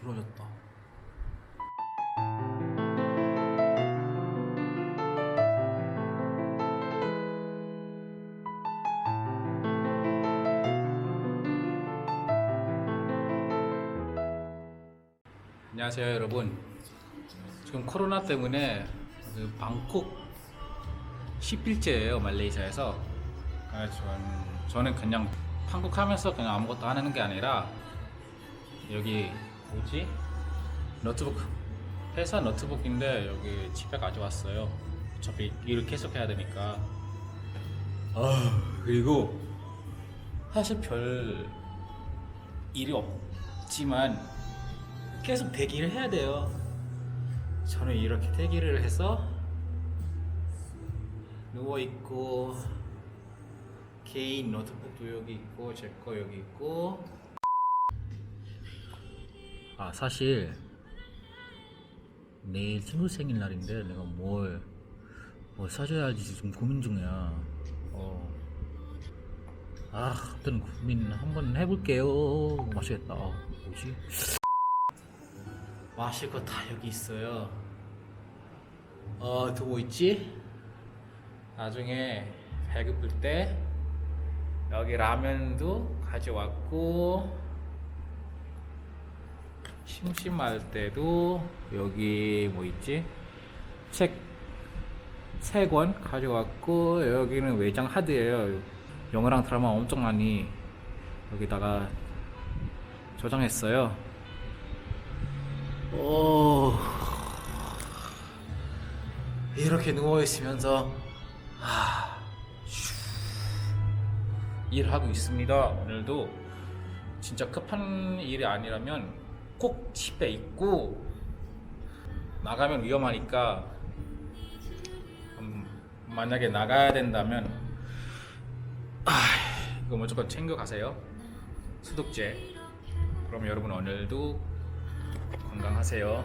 길어졌다. 안녕하세요 여러분. 지금 코로나 때문에 그 방콕 10일째예요 말레이시아에서. 그래서 저는, 저는 그냥 한국 하면서 그냥 아무것도 안 하는 게 아니라 여기 뭐지? 노트북 회사 노트북인데 여기 집에 가져왔어요. 어차피 일을 계속 해야 되니까. 아 그리고 사실 별 일이 없지만 계속 대기를 해야 돼요. 저는 이렇게 대기를 해서 누워 있고 개인 노트북도 여기 있고 제 거 여기 있고 아 사실 내일 친구 생일날인데 내가 뭘, 뭘 사줘야 할지 지금 고민 중이야 어. 아 하여튼 고민 한번 해볼게요 마시겠다 아, 뭐지? 마실 거 다 여기 있어요 어, 또뭐 있지? 나중에 배고플 때 여기 라면도 가져왔고 심심할 때도 여기 뭐 있지? 책, 세권 가져왔고 여기는 외장 하드예요. 영화랑 드라마 엄청 많이 여기다가 저장했어요. 오 이렇게 누워 있으면서 하, 슈, 일하고 있습니다. 오늘도 진짜 급한 일이 아니라면 꼭 집에 있고 나가면 위험하니까 음, 만약에 나가야 된다면 아, 이거 무조건 챙겨 가세요. 소독제. 그럼 여러분 오늘도 건강하세요.